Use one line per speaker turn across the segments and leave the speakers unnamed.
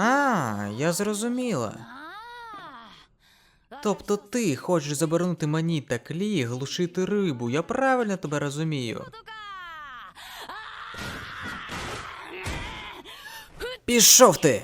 А, я зрозуміла. Тобто ти хочеш заборонити мені та клі глушити рибу, я правильно тебе розумію. Пішов ти!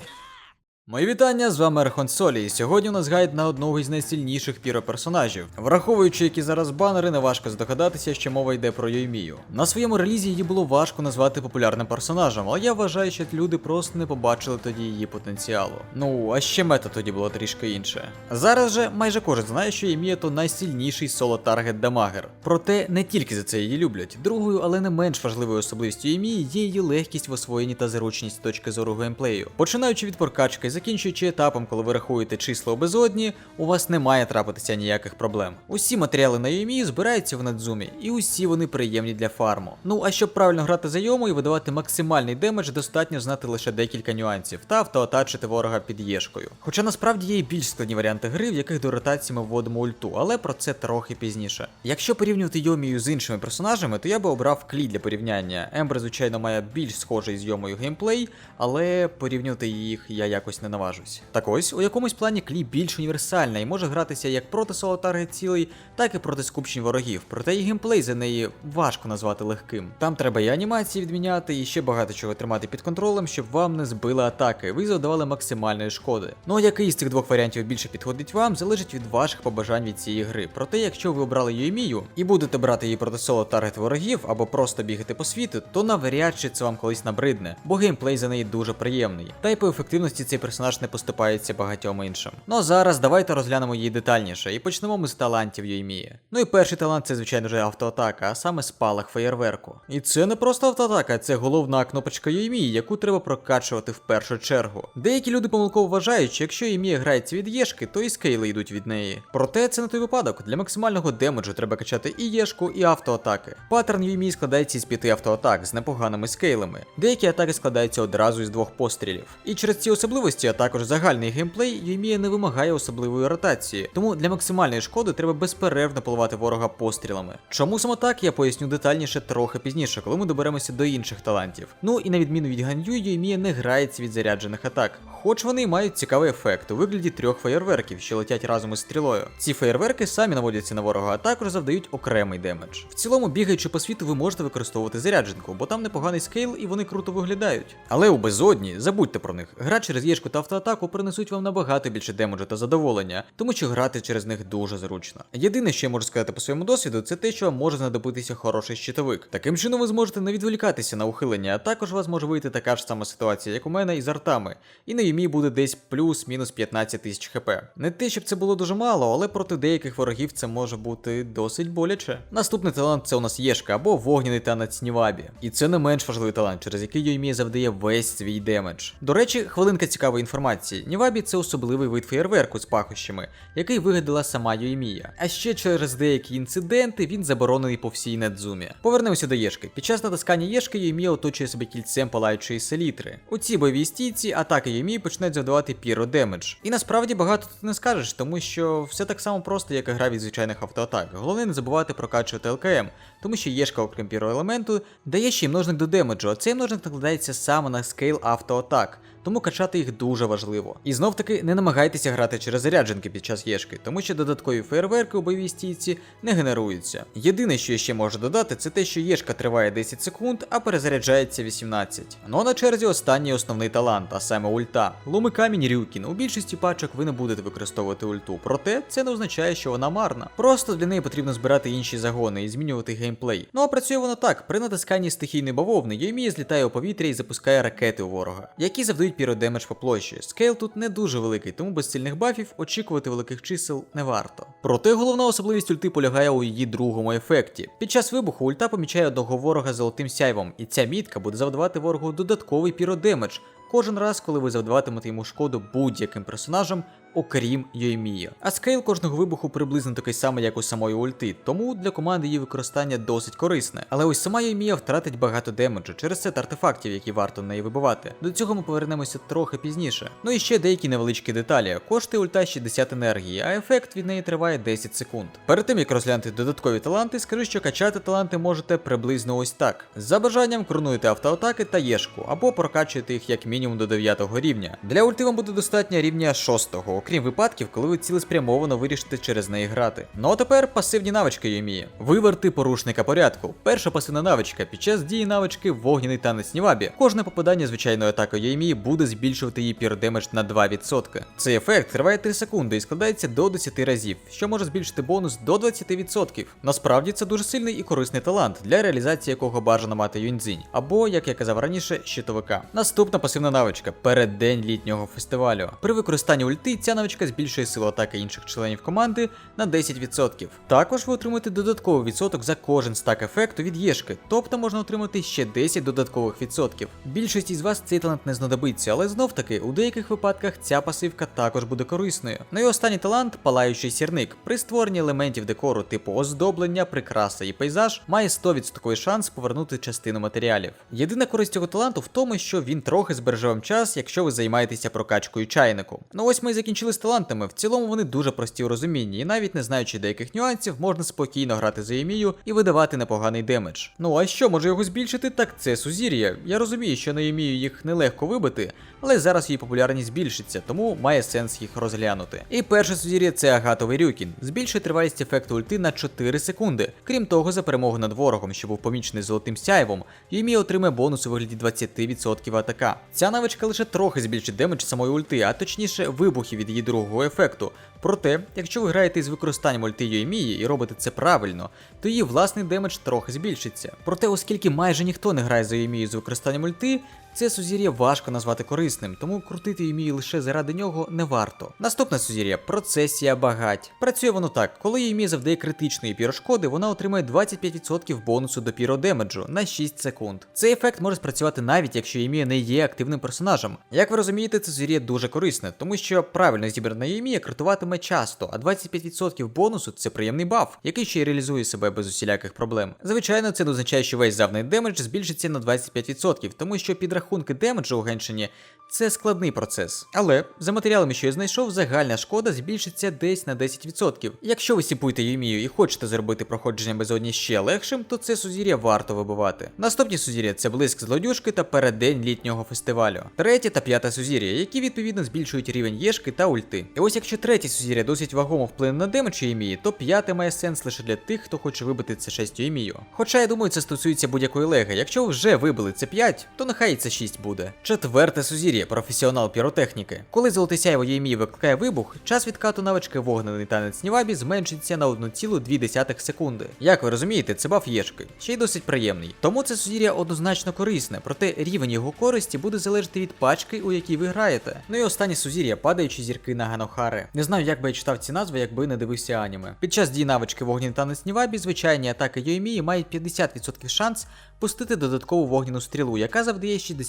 Мої вітання, з вами Архон Солі, і сьогодні у нас гайд на одного із найсильніших піро-персонажів. Враховуючи, які зараз банери, не важко здогадатися, що мова йде про Йоймію. На своєму релізі її було важко назвати популярним персонажем, але я вважаю, що люди просто не побачили тоді її потенціалу. Ну, а ще мета тоді було трішки інше. Зараз же майже кожен знає, що Йоймія то найсильніший соло-таргет дамагер. Проте не тільки за це її люблять. Другою, але не менш важливою особливістю Йоймії є її легкість в освоєнні та зручність з точки зору геймплею. Починаючи від прокачки, закінчуючи етапом, коли ви рахуєте числа у безодні, у вас не має трапитися ніяких проблем. Усі матеріали на Йомії збираються в Надзумі, і усі вони приємні для фарму. Ну а щоб правильно грати за Йому і видавати максимальний демедж, достатньо знати лише декілька нюансів та автоатачити ворога під єшкою. Хоча насправді є і більш складні варіанти гри, в яких до ротації ми вводимо ульту, але про це трохи пізніше. Якщо порівнювати Йомію з іншими персонажами, то я би обрав клі для порівняння. Ембер, звичайно, має більш схожий з Йомою геймплей, але порівнювати їх я якось не наважусь. Так ось, у якомусь плані клі більш універсальна і може гратися як проти соло-таргет цілей, так і проти скупчень ворогів. Проте і геймплей за неї важко назвати легким. Там треба і анімації відміняти, і ще багато чого тримати під контролем, щоб вам не збили атаки, ви завдавали максимальної шкоди. Ну а який з цих двох варіантів більше підходить вам, залежить від ваших побажань від цієї гри. Проте, якщо ви обрали Йоймію і будете брати її проти соло таргет ворогів або просто бігати по світу, то навряд чи це вам колись набридне, бо геймплей за неї дуже приємний. Та й по ефективності цей персонаж не поступається багатьом іншим. Ну а зараз давайте розглянемо її детальніше і почнемо ми з талантів Йоймії. Ну і перший талант це, звичайно ж, автоатака, а саме спалах феєрверку. І це не просто автоатака, це головна кнопочка Йоймії, яку треба прокачувати в першу чергу. Деякі люди помилково вважають, що якщо Йоймія грається від єшки, то і скейли йдуть від неї. Проте це не той випадок. Для максимального демеджу треба качати і єшку, і автоатаки. Паттерн Йоймії складається із п'яти автоатак з непоганими скейлами. Деякі атаки складаються одразу із двох пострілів. І через ці особливості, а також загальний геймплей, Йоймія не вимагає особливої ротації. Тому для максимальної шкоди треба безперервно поливати ворога пострілами. Чому саме так, я поясню детальніше трохи пізніше, коли ми доберемося до інших талантів. Ну і на відміну від Ганью, Йоймія не грається від заряджених атак. Хоч вони мають цікавий ефект у вигляді трьох феєрверків, що летять разом із стрілою. Ці феєрверки самі наводяться на ворога, а також завдають окремий демедж. В цілому, бігаючи по світу, ви можете використовувати зарядженку, бо там непоганий скейл і вони круто виглядають. Але у безодні, забудьте про них, гра через єшку та автоатаку принесуть вам набагато більше демеджу та задоволення, тому що грати через них дуже зручно. Єдине, що я можу сказати по своєму досвіду, це те, що вам може знадобитися хороший щитовик. Таким чином ви зможете не відволікатися на ухилення, а також у вас може вийти така ж сама ситуація, як у мене із артами. І на Юмі буде десь плюс-мінус 15 тисяч хп. Не те, щоб це було дуже мало, але проти деяких ворогів це може бути досить боляче. Наступний талант це у нас Єшка або вогняний танець Нівабі. І це не менш важливий талант, через який Йоймі завдає весь свій демедж. До речі, хвилинка цікавої інформації. Нівабі це особливий вид феєрверку з пахощами, який вигадала сама Йоймія. А ще через деякі інциденти він заборонений по всій Недзумі. Повернемося до Єшки. Під час натискання Єшки Йоймія оточує себе кільцем палаючої селітри. У цій бойовій стійці атаки Йоймії починають завдавати піро демедж. І насправді багато тут не скажеш, тому що все так само просто, як і гра від звичайних автоатак. Головне не забувати прокачувати ЛКМ, тому що Єшка, окрім піроелементу, дає ще й множник до демеджу, а цей множник накладається саме на скейл автоатак. Тому качати їх дуже важливо. І знов таки не намагайтеся грати через зарядженки під час єшки, тому що додаткові фейерверки у бойовій стійці не генеруються. Єдине, що я ще можу додати, це те, що єшка триває 10 секунд, а перезаряджається 18. Ну а на черзі останній основний талант, а саме ульта. Ломи камінь Рюкін. У більшості пачок ви не будете використовувати ульту, проте це не означає, що вона марна. Просто для неї потрібно збирати інші загони і змінювати геймплей. Ну а працює воно так: при натисканні стихійної бавовни Йомія злітає у повітря і запускає ракети у ворога, які завдають піродемедж по площі. Скейл тут не дуже великий, тому без сильних бафів очікувати великих чисел не варто. Проте головна особливість ульти полягає у її другому ефекті. Під час вибуху ульта помічає одного ворога золотим сяйвом, і ця мітка буде завдавати ворогу додатковий піродемедж. Кожен раз, коли ви завдаватимете йому шкоду будь-яким персонажем окрім Йоймії. А скейл кожного вибуху приблизно такий самий, як у самої ульти, тому для команди її використання досить корисне. Але ось сама Йоймія втратить багато демеджу через сет артефактів, які варто неї вибивати. До цього ми повернемося трохи пізніше. Ну і ще деякі невеличкі деталі. Коштує ульта 60 енергії, а ефект від неї триває 10 секунд. Перед тим як розглянути додаткові таланти, скажу, що качати таланти можете приблизно ось так. За бажанням кронуєте автоатаки та єшку, або прокачуєте їх як мінімум до 9 рівня. Для ульти вам буде достатньо рівня 6, окрім випадків, коли ви цілеспрямовано вирішите через неї грати. Ну а тепер пасивні навички Юмії. Виверти порушника порядку. Перша пасивна навичка під час дії навички вогняний танець Нівабі. Кожне попадання звичайної атаки Юмії буде збільшувати її пір-демедж на 2%. Цей ефект триває 3 секунди і складається до 10 разів, що може збільшити бонус до 20%. Насправді це дуже сильний і корисний талант, для реалізації якого бажано мати юньцзінь, або, як я казав раніше, щитовика. Наступна пасивна навичка переддень літнього фестивалю. При використанні ульти ця навичка збільшує силу атаки інших членів команди на 10%. Також ви отримуєте додатковий відсоток за кожен стак ефекту від Єшки, тобто можна отримати ще 10 додаткових відсотків. Більшості з вас цей талант не знадобиться, але знов таки у деяких випадках ця пасивка також буде корисною. Ну і останній талант палаючий сірник. При створенні елементів декору типу оздоблення, прикраса і пейзаж має 100% шанс повернути частину матеріалів. Єдина користь цього таланту в тому, що він трохи збереже вам час, якщо ви займаєтеся прокачкою чайнику. Ну ось ми і з талантами. В цілому вони дуже прості у розумінні, і навіть не знаючи деяких нюансів, можна спокійно грати за Ємію і видавати непоганий демедж. Ну а що може його збільшити? Так це сузір'я. Я розумію, що на Ємію їх нелегко вибити, але зараз її популярність збільшиться, тому має сенс їх розглянути. І перше сузір'я це агатовий рюкін. Збільшує тривалість ефекту ульти на 4 секунди. Крім того, за перемогу над ворогом, що був помічений золотим сяйвом, Юмі отримає бонус у вигляді 20% атака. Ця навичка лише трохи збільшить демедж самої ульти, а точніше вибухи від її другого ефекту. Проте, якщо ви граєте із використанням ульти мії і робите це правильно, то її власний демедж трохи збільшиться. Проте, оскільки майже ніхто не грає за Емію з використанням ульти, це сузір'я важко назвати корисним, тому крутити Юмію лише заради нього не варто. Наступне сузір'я процесія багать. Працює воно так, коли Юмі завдає критичної пірошкоди, вона отримує 25% бонусу до піродемеджу на 6 секунд. Цей ефект може спрацювати навіть якщо Юмія не є активним персонажем. Як ви розумієте, це сузір'я дуже корисне, тому що правильно зібрана Юмія критуватиме часто, а 25% бонусу це приємний баф, який ще й реалізує себе без усіляких проблем. Звичайно, це не означає, що весь завданий демедж збільшиться на 25%, тому що підрахунки демеджу у Геншині це складний процес. Але за матеріалами, що я знайшов, загальна шкода збільшиться десь на 10%. Якщо ви сіпуєте Юмію і хочете зробити проходження безодні ще легшим, то це сузір'я варто вибивати. Наступні сузір'я це блиск злодюжки та переддень літнього фестивалю. Третє та п'яте сузір'я, які відповідно збільшують рівень єшки та ульти. І ось якщо третє сузір'я досить вагомо вплине на демедж Юмії, то п'яте має сенс лише для тих, хто хоче вибити це 6 Юмію. Хоча я думаю, це стосується будь-якої леги. Якщо вже вибили це 5, то нехай це 6 буде. Четверте сузір'я, професіонал піротехніки. Коли золоте сяйво Ємії викликає вибух, час відкату навички вогнений танець Нівабі зменшиться на 1,2 секунди. Як ви розумієте, це баф єшки, ще й досить приємний. Тому це сузір'я однозначно корисне, проте рівень його користі буде залежати від пачки, у якій ви граєте. Ну і останнє сузір'я, падаючі зірки на Ганохари. Не знаю, як би я читав ці назви, якби не дивився аніме. Під час дії навички вогняний танець Нівабі звичайні атаки Йоймії мають 50% шанс пустити додаткову вогняну стрілу, яка завдає 60%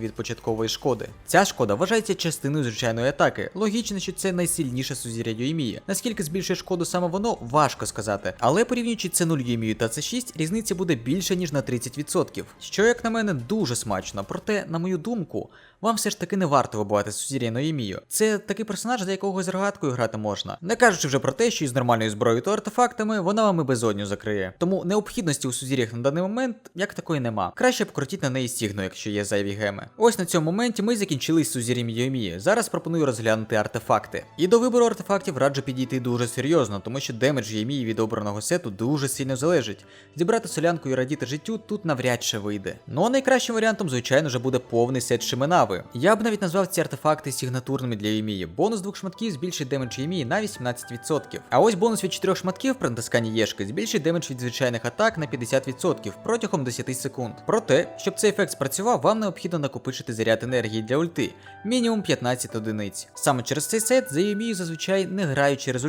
від початкової шкоди. Ця шкода вважається частиною звичайної атаки. Логічно, що це найсильніше сузір'я Йоймії. Наскільки збільшує шкоду саме воно, важко сказати. Але порівнюючи це 0 Йоймію та це 6, різниця буде більше, ніж на 30%. Що, як на мене, дуже смачно. Проте, на мою думку, вам все ж таки не варто вибивати сузір'я Ноємію. Це такий персонаж, за якого з рогаткою грати можна. Не кажучи вже про те, що із нормальною зброєю та артефактами вона вам і безодню закриє. Тому необхідності у сузір'ях на даний момент як такої нема. Краще б крутіть на неї стігну, якщо є зайві геми. Ось на цьому моменті ми закінчили з сузір'ям Йомії. Зараз пропоную розглянути артефакти. І до вибору артефактів раджу підійти дуже серйозно, тому що демедж Йомії від обраного сету дуже сильно залежить. Зібрати солянку і радіти життю тут навряд чи вийде. Ну а найкращим варіантом, звичайно, вже буде повний сет Шименави. Я б навіть назвав ці артефакти сигнатурними для Ємії. Бонус двох шматків збільшить демедж Ємії на 18%. А ось бонус від 4 шматків при натисканні Єшки збільшить демедж від звичайних атак на 50% протягом 10 секунд. Проте, щоб цей ефект спрацював, вам необхідно накопичити заряд енергії для ульти, мінімум 15 одиниць. Саме через цей сет за Ємію зазвичай не грають через.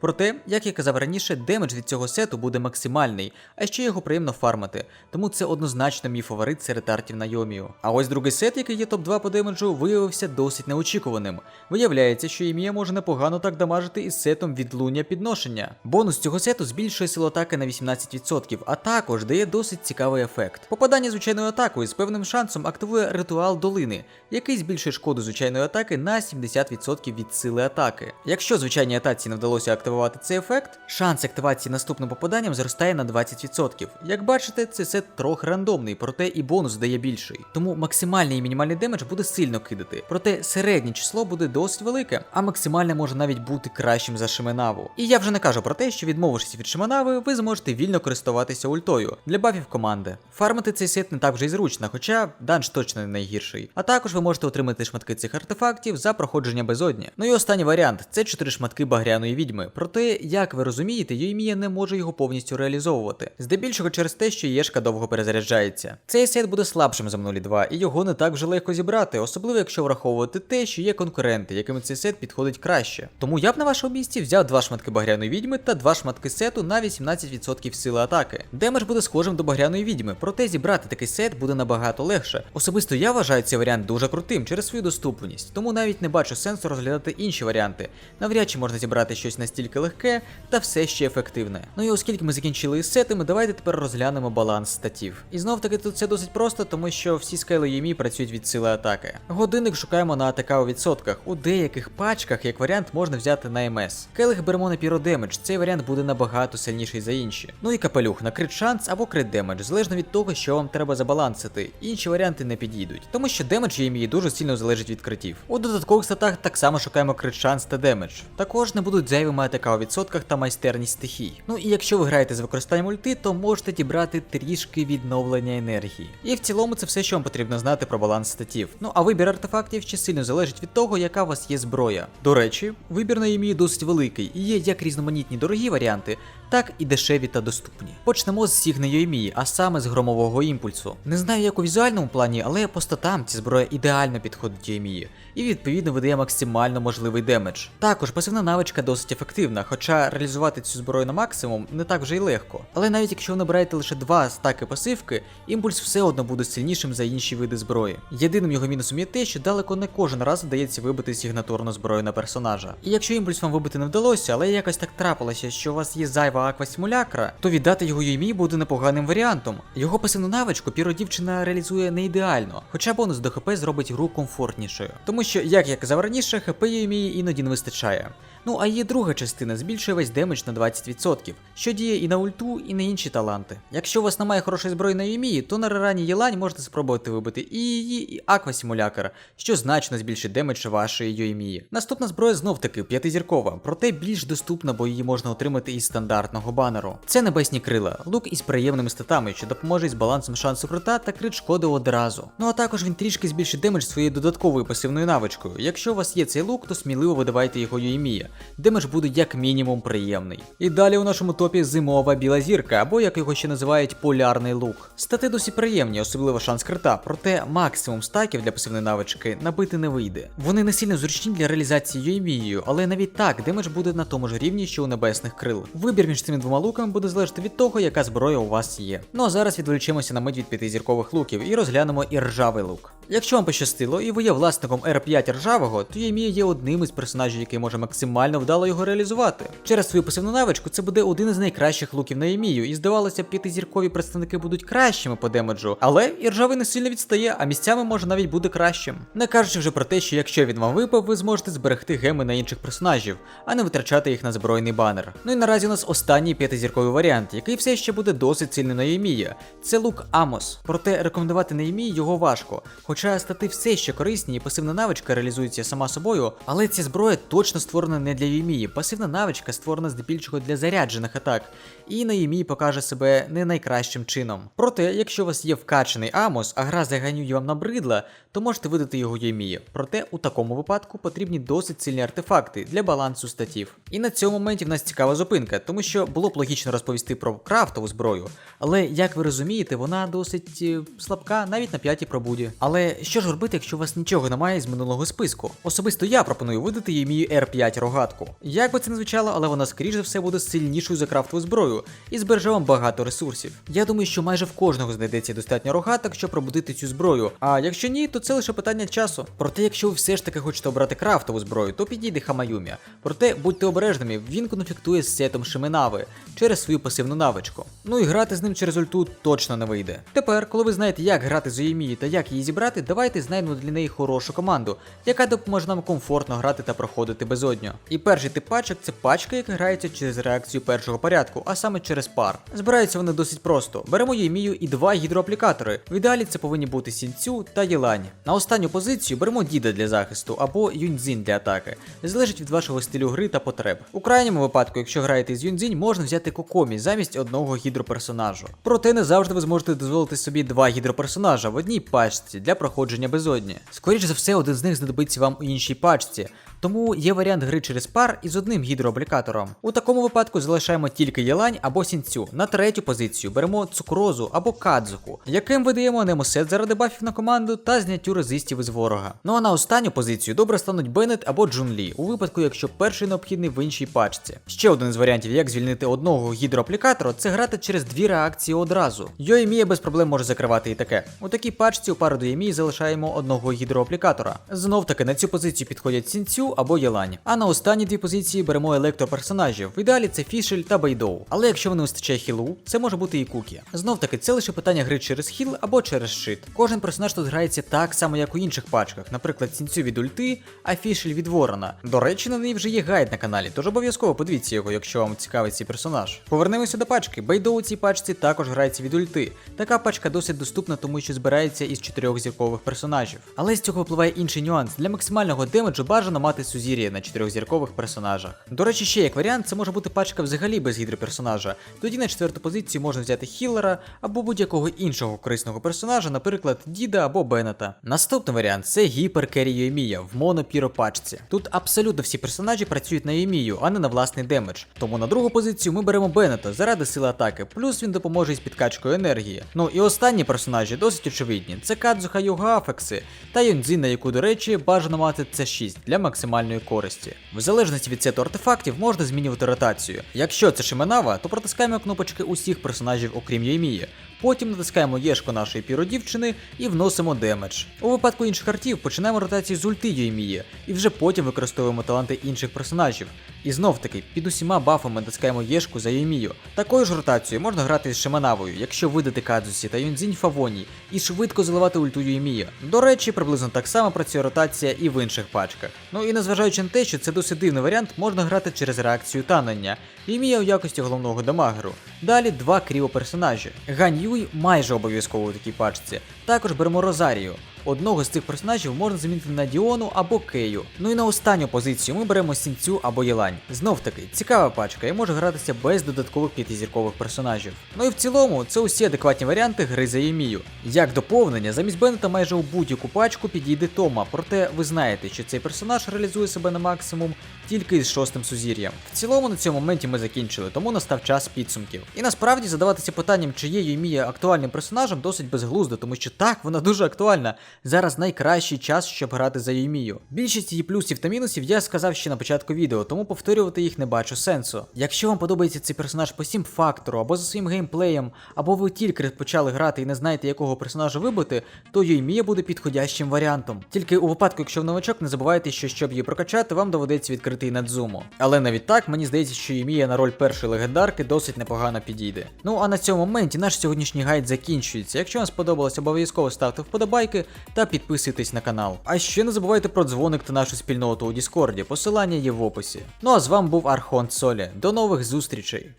Проте, як я казав раніше, демедж від цього сету буде максимальний, а ще його приємно фармити. Тому це однозначно мій фаворит серед артів на Йомію. А ось другий сет, який є топ-2 2 по демеджу виявився досить неочікуваним. Виявляється, що Ємія може непогано так дамажити із сетом відлуння підношення. Бонус цього сету збільшує силу атаки на 18%, а також дає досить цікавий ефект. Попадання звичайною атакою з певним шансом активує ритуал долини, який збільшує шкоду звичайної атаки на 70% від сили атаки. Якщо звичайній атаці не вдалося активувати цей ефект, шанс активації наступним попаданням зростає на 20%. Як бачите, цей сет трохи рандомний, проте і бонус дає більший. Тому максимальний і мінімальний демедж буде сильно кидати. Проте середнє число буде досить велике, а максимальне може навіть бути кращим за Шименаву. І я вже не кажу про те, що відмовившись від Шименави, ви зможете вільно користуватися ультою для бафів команди. Фармити цей сет не так вже й зручно, хоча данж точно не найгірший. А також ви можете отримати шматки цих артефактів за проходження безодні. Ну і останній варіант це 4 шматки багряної відьми. Проте, як ви розумієте, Йоймія не може його повністю реалізовувати. Здебільшого через те, що Єшка довго перезаряджається. Цей сет буде слабшим за минулі два, і його не так вже легко зібрати, особливо якщо враховувати те, що є конкуренти, якими цей сет підходить краще. Тому я б на вашому місці взяв два шматки багряної відьми та два шматки сету на 18% сили атаки. Демедж буде схожим до багряної відьми, проте зібрати такий сет буде набагато легше. Особисто я вважаю цей варіант дуже крутим через свою доступність, тому навіть не бачу сенсу розглядати інші варіанти. Навряд чи можна зібрати щось настільки легке та все ще ефективне. Ну і оскільки ми закінчили із сетами, давайте тепер розглянемо баланс статів. І знов таки тут все досить просто, тому що всі скайли Ємі працюють від сили атаки. Годинник шукаємо на АТК у відсотках. У деяких пачках, як варіант, можна взяти на МС. Келих беремо на піродемедж, цей варіант буде набагато сильніший за інші. Ну і капелюх на крит шанс або крит демедж, залежно від того, що вам треба забалансити. Інші варіанти не підійдуть, тому що демедж Ємі дуже сильно залежить від критів. У додаткових статах так само шукаємо крит шанс та демедж. Також не будуть зайвими АТК у відсотках та майстерність стихій. Ну і якщо ви граєте з використанням ульти, то можете дібрати трішки відновлення енергії. І в цілому це все, що вам потрібно знати про баланс статів. Ну а вибір артефактів ще сильно залежить від того, яка у вас є зброя. До речі, вибір на Ємії досить великий, і є як різноманітні дорогі варіанти, так і дешеві та доступні. Почнемо з Сігни Йоймії, а саме з громового імпульсу. Не знаю, як у візуальному плані, але по статам ця зброя ідеально підходить Йоймії, і відповідно видає максимально можливий демедж. Також пасивна навичка досить ефективна, хоча реалізувати цю зброю на максимум не так вже й легко. Але навіть якщо ви набираєте лише два стаки пасивки, імпульс все одно буде сильнішим за інші види зброї. Єдиним його мінусом є те, що далеко не кожен раз вдається вибити сигнатурну зброю на персонажа. І якщо імпульс вам вибити не вдалося, але якось так трапилося, що у вас є зайва аква симулякра, то віддати його Юймі буде непоганим варіантом. Його пасивну навичку піро дівчина реалізує не ідеально, хоча бонус до ХП зробить гру комфортнішою. Тому що, як я казав раніше, ХП Юймі іноді не вистачає. Ну а її друга частина збільшує весь демедж на 20%, що діє і на ульту, і на інші таланти. Якщо у вас немає хорошої зброї на Юмії, то на Рерані Єлань можете спробувати вибити і її, і Аква Симулякера, що значно збільшить демедж вашої Юймії. Наступна зброя знов таки п'ятизіркова, проте більш доступна, бо її можна отримати із стандартного банеру. Це небесні крила, лук із приємними статами, що допоможе із балансом шансу крита та крит шкоди одразу. Ну а також він трішки збільшить демедж своєю додатковою пасивною навичкою. Якщо у вас є цей лук, то сміливо видавайте його Юймія. Демедж буде як мінімум приємний. І далі у нашому топі зимова біла зірка, або як його ще називають полярний лук. Стати досі приємні, особливо шанс крита, проте максимум стаків для пасивної навички набити не вийде. Вони не сильно зручні для реалізації Юймією, але навіть так демедж буде на тому ж рівні, що у небесних крил. Вибір між цими двома луками буде залежати від того, яка зброя у вас є. Ну а зараз відволічимося на мить від п'ятизіркових луків і розглянемо і ржавий лук. Якщо вам пощастило і ви є власником R5 ржавого, то Ємія є одним із персонажів, який може максимально вдало його реалізувати. Через свою пасивну навичку це буде один із найкращих луків на Ємію, і здавалося, п'ятизіркові представники будуть кращими по демеджу, але і ржавий не сильно відстає, а місцями може навіть бути кращим. Не кажучи вже про те, що якщо він вам випав, ви зможете зберегти геми на інших персонажів, а не витрачати їх на збройний банер. Ну і наразі у нас останній п'ятизірковий варіант, який все ще буде досить сильний на Ємія. Це лук Амос. Проте рекомендувати на Ємії його важко. Хоча стати все ще корисні і пасивна навичка реалізується сама собою, але ця зброя точно створена не для Ємії. Пасивна навичка створена здебільшого для заряджених атак, і на Ємії покаже себе не найкращим чином. Проте, якщо у вас є вкачаний Амос, а гра заганює вам набридла, то можете видати його Ємії. Проте у такому випадку потрібні досить сильні артефакти для балансу статів. І на цьому моменті в нас цікава зупинка, тому що було б логічно розповісти про крафтову зброю, але як ви розумієте, вона досить е, слабка навіть на п'ятій пробуді. Але що ж робити, якщо у вас нічого немає з минулого списку? Особисто я пропоную видати Ємію R5 рогатку. Як би це не звучало, але вона скоріш за все буде сильнішою за крафтову зброю і збереже вам багато ресурсів. Я думаю, що майже в кожного знайдеться достатньо рогаток, щоб пробудити цю зброю. А якщо ні, то це лише питання часу. Проте, якщо ви все ж таки хочете обрати крафтову зброю, то підійде Хамаюмі. Проте будьте обережними, він конфліктує з сетом Шиминави через свою пасивну навичку. Ну і грати з ним через ульту точно не вийде. Тепер, коли ви знаєте, як грати з Юймі та як її зібрати, давайте знайдемо для неї хорошу команду, яка допоможе нам комфортно грати та проходити безодньо. І перший тип пачок це пачка, яка грається через реакцію першого порядку, а саме через пар. Збираються вони досить просто. Беремо Ємію і два гідроаплікатори. В ідеалі це повинні бути сінцю та Єлань. На останню позицію беремо Діда для захисту або Юньцзінь для атаки. Залежить від вашого стилю гри та потреб. У крайньому випадку, якщо граєте з Юньцзінь, можна взяти Кокомі замість одного гідроперсонажу. Проте не завжди ви зможете дозволити собі два гідроперсонажа в одній пачці для проходження безодні. Скоріше за все, один з них знадобиться вам у іншій пачці. Тому є варіант гри через пар із одним гідроаплікатором. У такому випадку залишаємо тільки Єлань або сінцю. На третю позицію беремо цукрозу або кадзуку, яким видаємо немосет заради бафів на команду та зняттю резистів із ворога. Ну а на останню позицію добре стануть Беннет або Джунлі, у випадку, якщо перший необхідний в іншій пачці. Ще один з варіантів, як звільнити одного гідроаплікатора, це грати через дві реакції одразу. Йоемія без проблем може закривати і таке. У такій пачці у пару до Ємії залишаємо одного гідроаплікатора. Знов таки на цю позицію підходять сінцю або Єлань. А на останні дві позиції беремо електроперсонажів. В ідеалі це Фішель та Бейдоу. Але якщо не вистачає хілу, це може бути і Кукі. Знов таки, це лише питання гри через хіл або через щит. Кожен персонаж тут грається так само, як у інших пачках, наприклад, сінцю від ульти, а фішель від ворона. До речі, на неї вже є гайд на каналі, тож обов'язково подивіться його, якщо вам цікавий цей персонаж. Повернемося до пачки. Бейдоу у цій пачці також грається від ульти. Така пачка досить доступна, тому що збирається із чотирьох зіркових персонажів. Але з цього випливає інший нюанс. Для максимального демеджу бажано мати сузір'я на чотирьохзіркових персонажах. До речі, ще як варіант, це може бути пачка взагалі без гідроперсонажа. Тоді на четверту позицію можна взяти хілера або будь-якого іншого корисного персонажа, наприклад, Діда або Беннета. Наступний варіант це гіперкері Йомія в монопіропачці. Тут абсолютно всі персонажі працюють на Йомію, а не на власний демедж. Тому на другу позицію ми беремо Беннета заради сили атаки, плюс він допоможе із підкачкою енергії. Ну і останні персонажі досить очевидні: це Кадзуха Юга Афекси та Йонзін, на яку, до речі, бажано мати це 6 для максимальної користі. В залежності від сету артефактів можна змінювати ротацію. Якщо це Шименава, то протискаємо кнопочки усіх персонажів, окрім Йомії. Потім натискаємо єшку нашої піродівчини і вносимо демедж. У випадку інших артів починаємо ротацію з ульти Йоймії, і вже потім використовуємо таланти інших персонажів. І знов таки, під усіма бафами натискаємо єшку за Йоймію. Такою ж ротацією можна грати з Шиманавою, якщо видати Кадзусі та Юнзінь Фавоні, і швидко заливати ульту Йоймії. До речі, приблизно так само працює ротація і в інших пачках. Ну і незважаючи на те, що це досить дивний варіант, можна грати через реакцію танення. і мія у якості головного дамагеру. Далі два кріво персонажі. Гань Юй майже обов'язково у такій пачці. Також беремо Розарію. Одного з цих персонажів можна замінити на Діону або Кею. Ну і на останню позицію ми беремо Сінцю або Єлань. Знов таки, цікава пачка і може гратися без додаткових п'ятизіркових персонажів. Ну і в цілому, це усі адекватні варіанти гри за Ємію. Як доповнення, замість Беннета майже у будь-яку пачку підійде Тома, проте ви знаєте, що цей персонаж реалізує себе на максимум тільки із шостим сузір'ям. В цілому на цьому моменті ми закінчили, тому настав час підсумків. І насправді задаватися питанням, чи є Юмія актуальним персонажем, досить безглуздо, тому що так, вона дуже актуальна. Зараз найкращий час, щоб грати за Юмію. Більшість її плюсів та мінусів я сказав ще на початку відео, тому повторювати їх не бачу сенсу. Якщо вам подобається цей персонаж по сім фактору або за своїм геймплеєм, або ви тільки почали грати і не знаєте, якого персонажа вибити, то Юмія буде підходящим варіантом. Тільки у випадку, якщо в новачок, не забувайте, що щоб її прокачати, вам доведеться відкрити Надзуму. Але навіть так мені здається, що Юмія на роль першої легендарки досить непогано підійде. Ну а на цьому моменті наш сьогоднішній гайд закінчується. Якщо вам сподобалось, обов'язково ставте вподобайки та підписуйтесь на канал. А ще не забувайте про дзвоник та нашу спільноту у Діскорді, посилання є в описі. Ну а з вами був Архонт Солі. До нових зустрічей!